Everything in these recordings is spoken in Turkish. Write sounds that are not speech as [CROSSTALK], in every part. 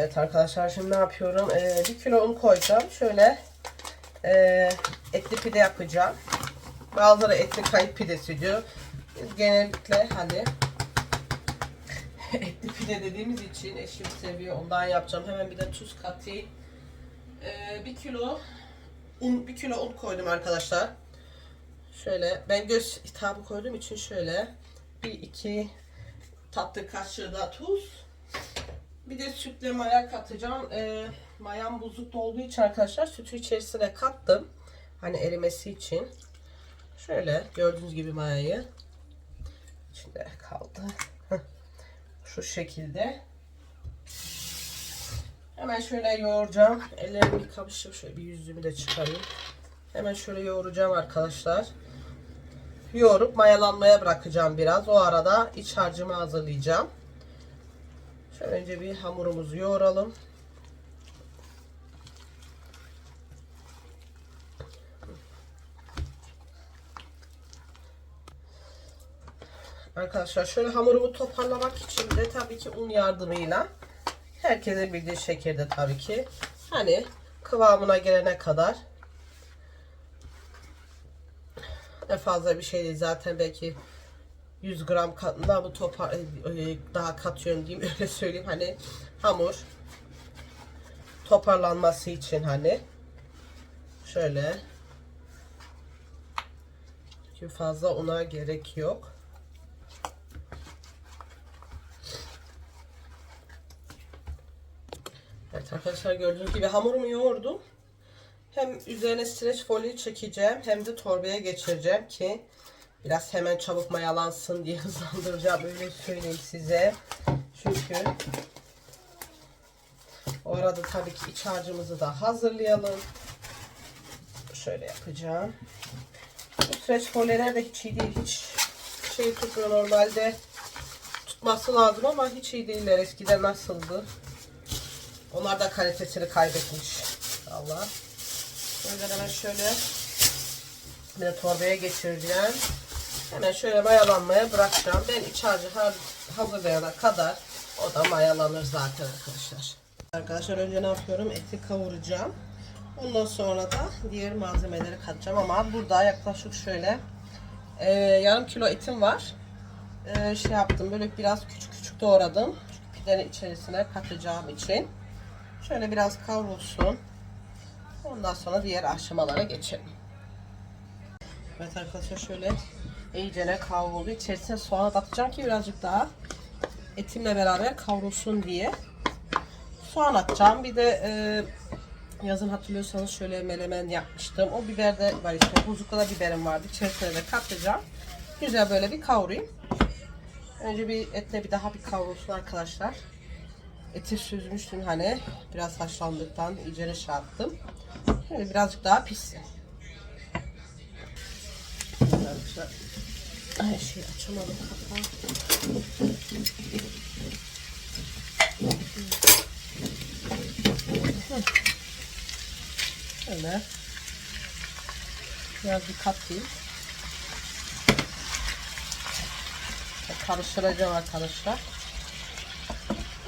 Evet arkadaşlar şimdi ne yapıyorum? Ee, bir kilo un koyacağım. Şöyle e, etli pide yapacağım. Bazıları etli kayıp pidesi diyor. Biz genellikle hani [LAUGHS] etli pide dediğimiz için eşim seviyor. Ondan yapacağım. Hemen bir de tuz katayım. Ee, bir kilo un, bir kilo un koydum arkadaşlar. Şöyle ben göz hitabı koyduğum için şöyle bir iki tatlı kaşığı da tuz. Bir de sütle maya katacağım. Ee, mayam buzlukta olduğu için arkadaşlar sütü içerisine kattım. Hani erimesi için. Şöyle gördüğünüz gibi mayayı içinde kaldı. Şu şekilde. Hemen şöyle yoğuracağım. Ellerimi yıkamışım. Şöyle bir yüzümü de çıkarayım. Hemen şöyle yoğuracağım arkadaşlar. Yoğurup mayalanmaya bırakacağım biraz. O arada iç harcımı hazırlayacağım. Şöyle önce bir hamurumuzu yoğuralım. Arkadaşlar şöyle hamurumu toparlamak için de tabii ki un yardımıyla herkese bildiği şekilde tabii ki hani kıvamına gelene kadar ne fazla bir şey değil zaten belki 100 gram katında bu topar e, daha katıyorum diyeyim [LAUGHS] öyle söyleyeyim hani hamur toparlanması için hani şöyle çünkü fazla una gerek yok. Evet arkadaşlar gördüğünüz gibi hamurumu yoğurdum. Hem üzerine streç folyo çekeceğim hem de torbaya geçireceğim ki biraz hemen çabuk mayalansın diye [LAUGHS] hızlandıracağım öyle söyleyeyim size. Çünkü o arada tabii ki iç harcımızı da hazırlayalım. Şöyle yapacağım. Bu streç folyolar da hiç iyi değil. Hiç şey tutmuyor normalde. Tutması lazım ama hiç iyi değiller. Eskiden nasıldı? Onlar da kalitesini kaybetmiş. Allah. O hemen şöyle bir de torbaya geçireceğim. Hemen şöyle mayalanmaya bırakacağım. Ben iç harcı hazırlayana kadar o da mayalanır zaten arkadaşlar. Arkadaşlar önce ne yapıyorum? Eti kavuracağım. Ondan sonra da diğer malzemeleri katacağım ama burada yaklaşık şöyle e, yarım kilo etim var. E, şey yaptım böyle biraz küçük küçük doğradım. Çünkü pidenin içerisine katacağım için. Şöyle biraz kavrulsun. Ondan sonra diğer aşamalara geçelim. Evet arkadaşlar şöyle iyicene kavruldu. İçerisine soğan atacağım ki birazcık daha etimle beraber kavrulsun diye. Soğan atacağım. Bir de e, yazın hatırlıyorsanız şöyle melemen yapmıştım. O biber de var işte. Buzlukta da biberim vardı. İçerisine de katacağım. Güzel böyle bir kavurayım. Önce bir etle bir daha bir kavrulsun arkadaşlar. Eti süzmüştüm hani. Biraz haşlandıktan iyicene şey attım. Şöyle birazcık daha pişsin. Arkadaşlar. Ay şey açamadım kapağı. Şöyle. Biraz bir katayım. Karıştıracağım arkadaşlar.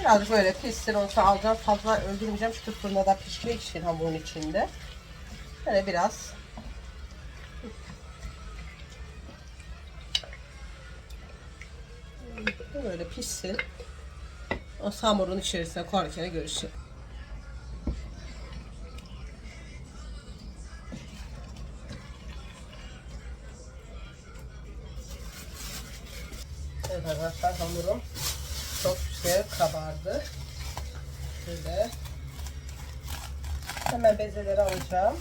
Biraz böyle pişsin olsa alacağım. Fazla öldürmeyeceğim çünkü fırında da pişmek için hamurun içinde. Böyle biraz böyle pişsin. O hamurun içerisine koyarken görüşelim. Evet arkadaşlar hamurum çok güzel kabardı. Şöyle. Hemen bezeleri alacağım.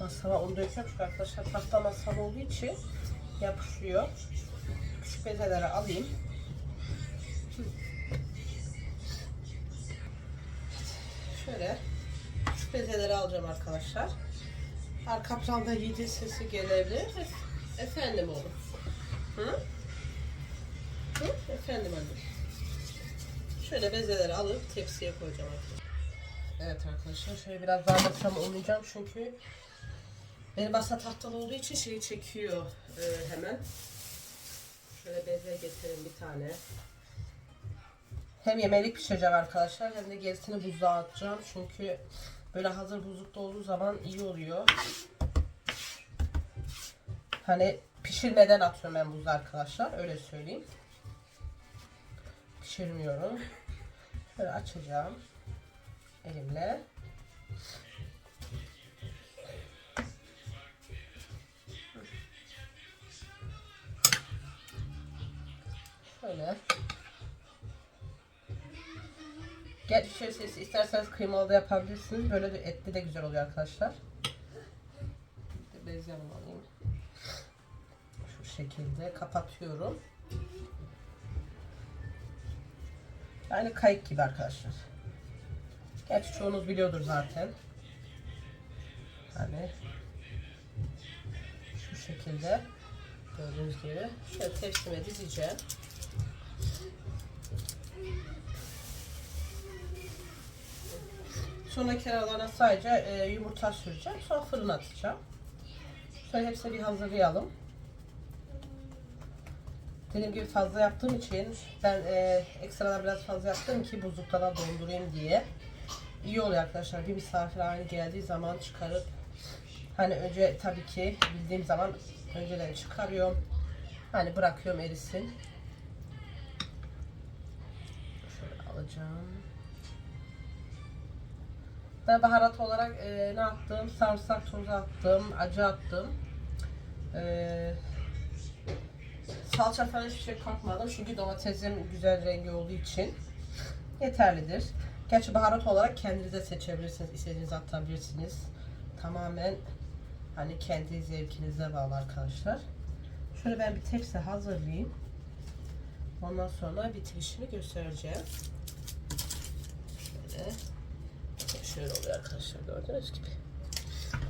Masama onu döküyorum çünkü arkadaşlar tahta masam olduğu için yapışıyor. Küçük bezeleri alayım. Şöyle küçük bezeleri alacağım arkadaşlar. Arka planda yedi sesi gelebilir. Efendim oğlum. Hı? Hı? Efendim anne. Şöyle bezeleri alıp tepsiye koyacağım arkadaşlar. Evet arkadaşlar şöyle biraz daha masam oynayacağım çünkü benim masa tahtalı olduğu için şeyi çekiyor e, hemen. Şöyle beze getireyim bir tane. Hem yemeğlik pişireceğim arkadaşlar hem de gerisini buzluğa atacağım. Çünkü böyle hazır buzlukta olduğu zaman iyi oluyor. Hani pişirmeden atıyorum ben buzluğa arkadaşlar. Öyle söyleyeyim. Pişirmiyorum. Şöyle açacağım elimle. Şöyle. Gerçi şöyle siz isterseniz kıymalı da yapabilirsiniz. Böyle de etli de güzel oluyor arkadaşlar. De Bezlerimi alayım. Şu şekilde kapatıyorum. Aynı kayık gibi arkadaşlar. Gerçi çoğunuz biliyordur zaten. Hani şu şekilde gördüğünüz gibi şöyle tepsime dizeceğim. Sonra kenarlarına sadece e, yumurta süreceğim. Sonra fırına atacağım. Şöyle hepsini bir hazırlayalım. Dediğim gibi fazla yaptığım için ben e, ekstradan biraz fazla yaptım ki buzlukta da dondurayım diye. İyi oluyor arkadaşlar. Bir misafir aynı geldiği zaman çıkarıp hani önce tabii ki bildiğim zaman önceden çıkarıyorum. Hani bırakıyorum erisin. Şöyle alacağım. Ben baharat olarak e, ne attım? Sarımsak tozu attım, acı attım. E, salça falan hiçbir şey katmadım çünkü domatesim güzel rengi olduğu için yeterlidir. Gerçi baharat olarak kendiniz de seçebilirsiniz, istediğinizi atabilirsiniz. Tamamen hani kendi zevkinize bağlı arkadaşlar. Şöyle ben bir tepsi hazırlayayım. Ondan sonra bitirişini göstereceğim. Şöyle. Şöyle oluyor arkadaşlar gördüğünüz gibi.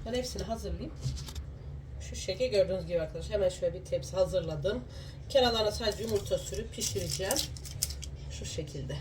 Ben hepsini hazırlayayım. Şu şekil gördüğünüz gibi arkadaşlar. Hemen şöyle bir tepsi hazırladım. Kenarlarına sadece yumurta sürüp pişireceğim. Şu şekilde.